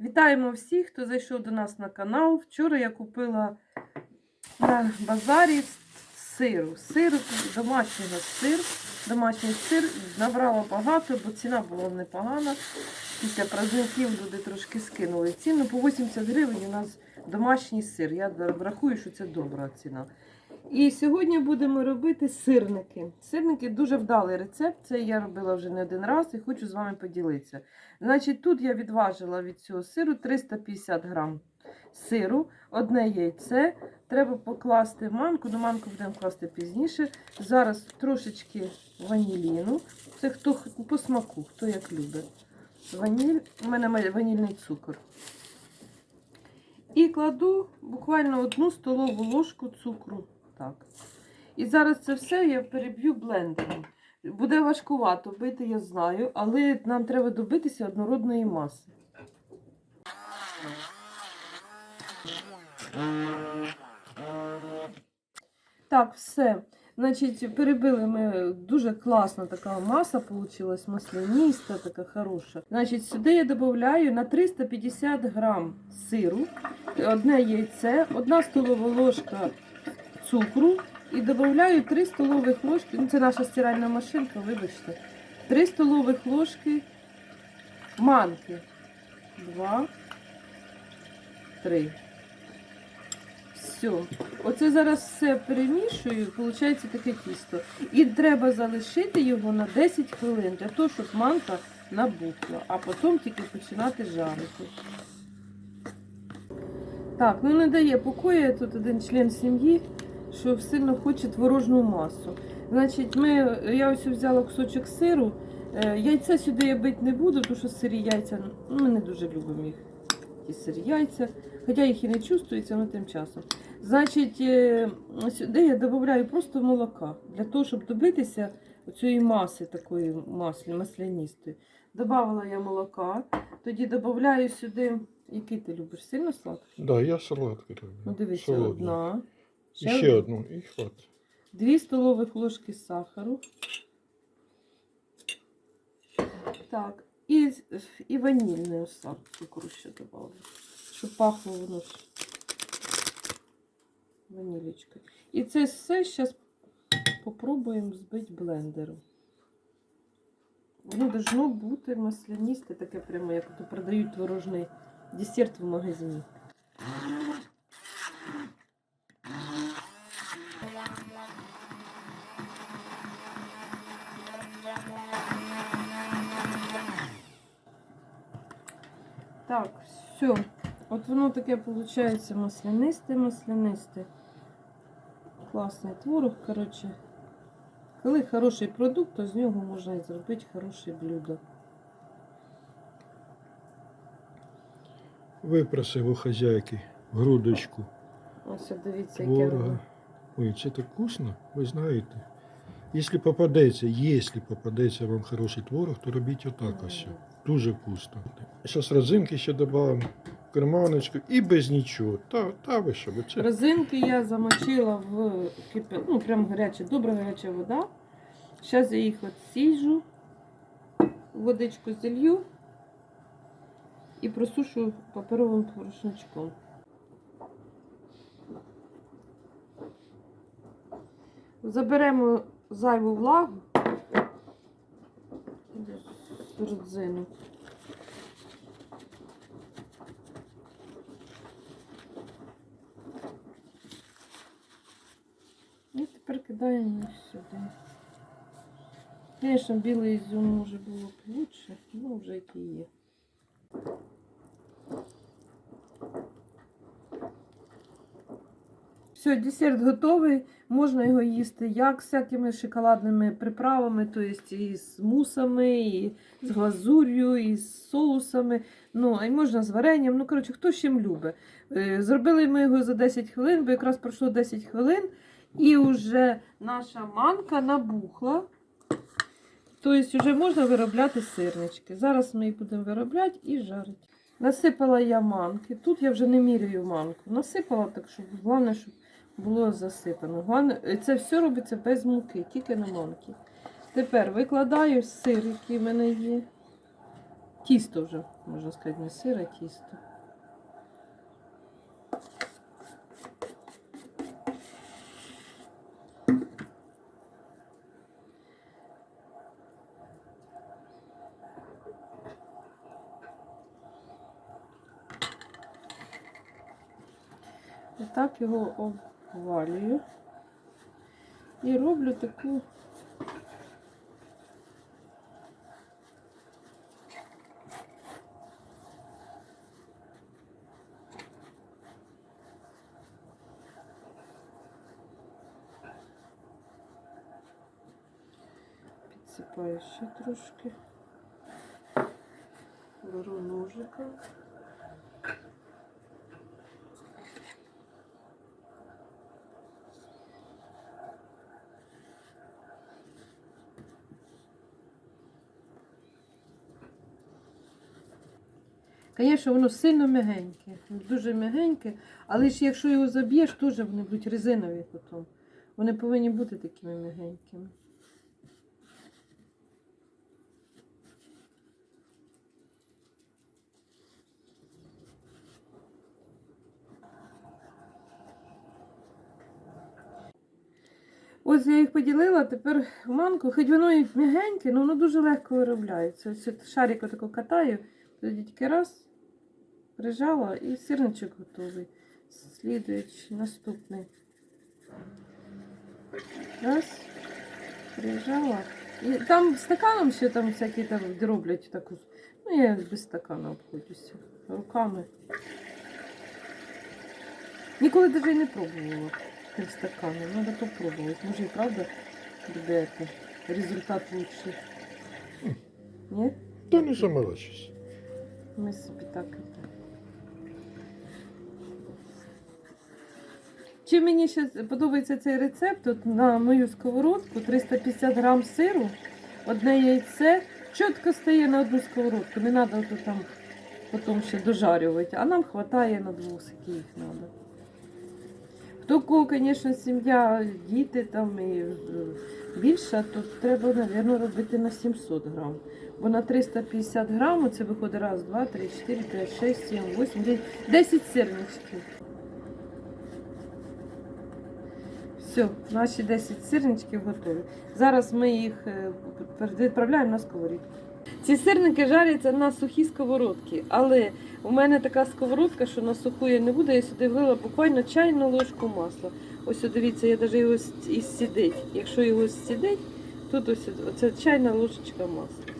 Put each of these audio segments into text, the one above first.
Вітаємо всіх, хто зайшов до нас на канал. Вчора я купила на базарі сиру. Сиру домашнього сир. Домашній сир набрала багато, бо ціна була непогана. Після праздників люди трошки скинули ціну. По 80 гривень у нас домашній сир. Я рахую, що це добра ціна. І сьогодні будемо робити сирники. Сирники дуже вдалий рецепт. Це я робила вже не один раз і хочу з вами поділитися. Значить, тут я відважила від цього сиру 350 грам сиру, одне яйце. Треба покласти манку, ну манку будемо класти пізніше. Зараз трошечки ваніліну. Це хто по смаку, хто як любить. Ваніль, у мене ванільний цукор. І кладу буквально одну столову ложку цукру. Так. І зараз це все я переб'ю блендером. Буде важкувато бити, я знаю, але нам треба добитися однородної маси. Так, все. Значить, перебили ми дуже класна така маса вийшла, масляніста, така хороша. Значить, сюди я додаю на 350 грам сиру, одне яйце, одна столова ложка цукру і додаю 3 столових ложки. Ну, це наша стиральна машинка, вибачте. 3 столових ложки манки. Два, три. Все. Оце зараз все перемішую, виходить таке тісто. І треба залишити його на 10 хвилин для того, щоб манка набухла, а потім тільки починати жарити. Так, ну не дає покою тут один член сім'ї, що сильно хоче творожну масу. Значить, ми, я ось взяла кусочок сиру. Е, Яйця сюди я бити не буду, тому що сирі яйця, ну, ми не дуже любимо їх. Ті сирі яйця. Хоча їх і не чувствується, але тим часом. Значить, е, сюди я додаю просто молока для того, щоб добитися цієї маси такої маслі, масляністої. Добавила я молока, тоді додаю сюди, який ти любиш, сильно сладкий? Да, я сладкий люблю. Ну дивися, Солодкий. одна. І ще одну, і хватить. Дві столових ложки сахару. Так, і, і ванільний осад цукру ще добавлю. Щоб пахло воно ж ванілечкою. І це все зараз попробуємо збити блендером. Воно должно бути масляністе, таке прямо, як то продають творожний десерт в магазині. Воно таке виходить маслянисте, маслянисте. Класний творог, коротше. Коли хороший продукт, то з нього можна і зробити хороше блюдо. Випросив у хазяйки грудочку Ось дивіться, яке воно. Ой, це так вкусно, ви знаєте. Якщо попадеться, якщо попадеться вам хороший творог, то робіть отак ось. Дуже вкусно. Зараз родзинки ще додамо, керманочку і без нічого. Та, та ви що, це Розинки я замочила в кипя... ну прям гаряча, добра гаряча вода. Зараз я їх відсіжу, водичку зілью і просушу паперовим порошничком. Заберемо зайву влагу родзину. І кидаємо їх сюди. Звісно, білий ізюм може було б лучше, ну вже який є. Все, десерт готовий. Можна його їсти як з всякими шоколадними приправами, тобто і з мусами, і з глазур'ю, і з соусами. Ну, а можна з варенням. Ну, коротше, хто з чим любить. Е, Зробили ми його за 10 хвилин, бо якраз пройшло 10 хвилин. І вже наша манка набухла. Тобто вже можна виробляти сирнички. Зараз ми їх будемо виробляти і жарити. Насипала я манки. Тут я вже не міряю манку. Насипала так, щоб головне, щоб було засипано. Головне, це все робиться без муки, тільки на манки. Тепер викладаю сир, який в мене є. Тісто вже, можна сказати, не сир, а тісто. Так його обвалюю. І роблю таку підсипаю ще трошки. Беру ножика. Звісно, воно сильно м'ягеньке, дуже м'ягеньке, але ж якщо його заб'єш, теж вони будуть резинові потім. Вони повинні бути такими м'ягенькими. Ось я їх поділила, тепер манку, хоч воно і м'ягеньке, але воно дуже легко виробляється. Ось шарик отако катаю, тоді тільки раз прижала і сирничок готовий. Слідуючий, наступний. Раз, прижала. І там стаканом ще там всякі там роблять таку. Ну, я без стакана обходжуся. Руками. Ніколи навіть і не пробувала тим стаканом. Надо попробовать. Може і правда буде це, результат лучший. Ні? Та не заморачуйся. Ми собі так. і так. Чи мені ще подобається цей рецепт? От на мою сковородку 350 грам сиру, одне яйце, чітко стає на одну сковородку. Не треба тут там потім ще дожарювати, а нам вистачає на двох, скільки їх треба. Хто кого, звісно, сім'я, діти там і більше, то треба, мабуть, робити на 700 грам. Бо на 350 грам це виходить раз, два, три, чотири, п'ять, шесть, сім, вісім, дев'ять, десять сирничків. Все, наші 10 сирничків готові. Зараз ми їх е, відправляємо на сковорідку. Ці сирники жаряться на сухій сковородці, але у мене така сковородка, що на суху я не буду, я сюди влила буквально чайну ложку масла. Ось дивіться, я навіть його і сідить. Якщо його сідить, тут ось оце чайна ложечка масла.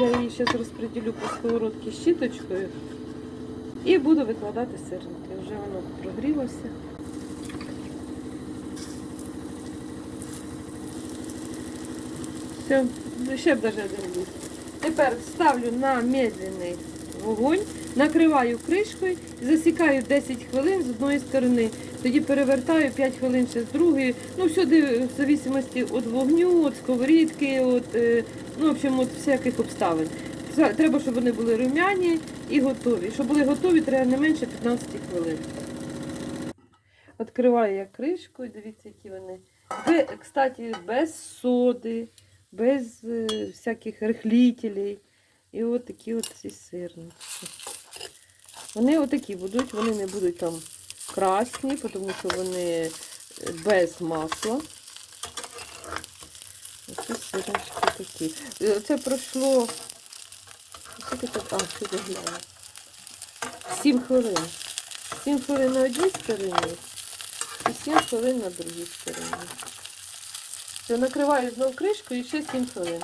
Я її зараз розподілю по сковородці щіточкою і буду викладати сирники. Вже воно прогрілося. Все, ну, ще б даже один був. Тепер ставлю на медленний вогонь, накриваю кришкою, засікаю 10 хвилин з одної сторони, тоді перевертаю 5 хвилин ще з другої. Ну, всюди в зависимості від вогню, від сковорідки, від, е, ну, в общем, від всяких обставин. Треба, щоб вони були рум'яні і готові. Щоб були готові, треба не менше 15 хвилин. Відкриваю я кришку дивіться, які вони. Ви, кстати, без соди, без е, всяких рихлітелей. І от такі от ці сирнички. Вони отакі будуть, вони не будуть там красні, тому що вони е, без масла. Оці сирнички такі. Е, Це пройшло. Скільки тут? А, сюди гляну. 7 хвилин. 7 хвилин на одній стороні і 7 хвилин на другій стороні. Все, накриваю знову кришкою і ще 7 хвилин.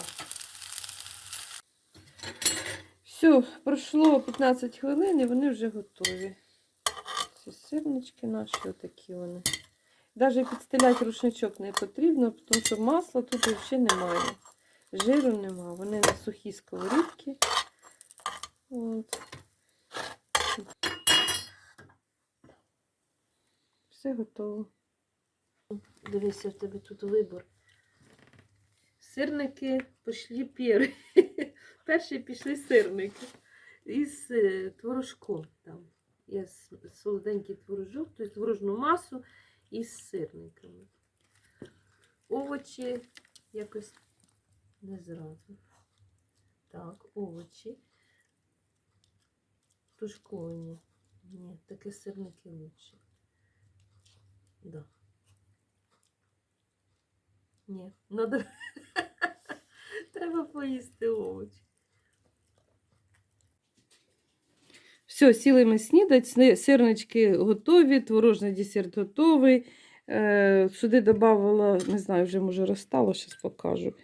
Все, пройшло 15 хвилин і вони вже готові. Ці сирнички наші, отакі вони. Навіть підстеляти рушничок не потрібно, тому що масла тут взагалі немає. Жиру нема. Вони на сухій сковорідці. От. Все готово. Дивися, в тебе тут вибор. Сирники пішли перші. Перші пішли сирники. Із е, творожком там. Є солоденький творожок, тобто творожну масу із сирниками. Овочі якось не зразу. Так, овочі. тушковані. Ні, такі сирники лучше. Да. Ні, надо... треба поїсти овочі. Все, сіли ми снідать, сни- сирнички готові, творожний десерт готовий. Е, сюди додавала, не знаю, вже може розстало, зараз покажу.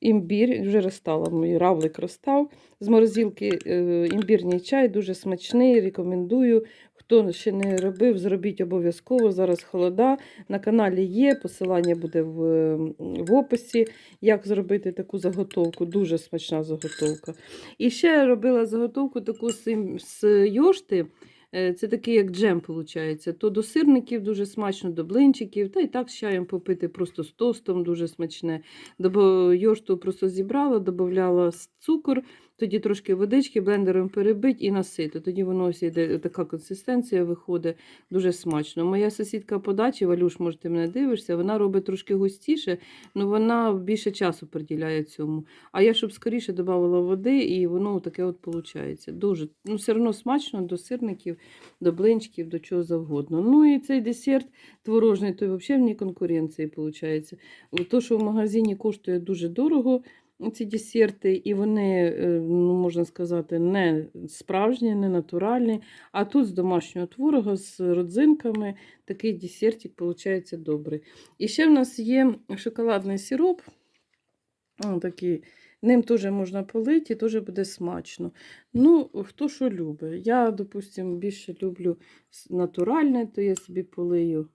Імбір, вже розстала, мій равлик розстав. З морозилки е, імбірний чай, дуже смачний, рекомендую. Хто ще не робив, зробіть обов'язково. Зараз холода. На каналі є, посилання буде в, в описі, як зробити таку заготовку. Дуже смачна заготовка. І ще робила заготовку таку з йошти. Е, Це такий як джем, виходить. То до сирників дуже смачно, до блинчиків, та й так з чаєм попити просто з тостом дуже смачне. Добо йошту просто зібрала, додавала цукор, тоді трошки водички, блендером перебить і насити. Тоді воно ось йде така консистенція виходить дуже смачно. Моя сусідка по дачі, Валюш, може, ти мене дивишся, вона робить трошки густіше, але вона більше часу приділяє цьому. А я, щоб скоріше додавала води, і воно таке от виходить. Дуже, ну, все одно смачно до сирників, до блинчиків, до чого завгодно. Ну і цей десерт творожний, той взагалі вне конкуренції виходить. То, що в магазині коштує дуже дорого, ці десерти, і вони, е, ну, можна сказати, не справжні, не натуральні. А тут з домашнього творога, з родзинками, такий десертик виходить добрий. І ще в нас є шоколадний сироп. Такий. Ним теж можна полити, теж буде смачно. Ну, хто що любить. Я, допустимо, більше люблю натуральне, то я собі полию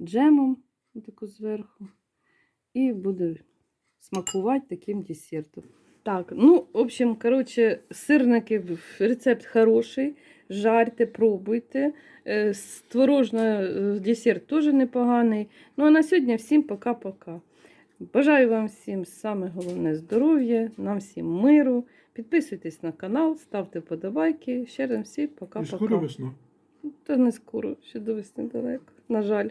джемом отако зверху. І буде смакувати таким десертом. Так, ну, в общем, короче, сирники, рецепт хороший. Жарте, пробуйте. Е, Творожний е, десерт теж непоганий. Ну а на сьогодні всім пока-пока. Бажаю вам всім саме головне здоров'я, нам всім миру. Підписуйтесь на канал, ставте подобайки. Ще раз всім І скоро пока-пока. весна. Та не скоро, ще до весни далеко. На жаль.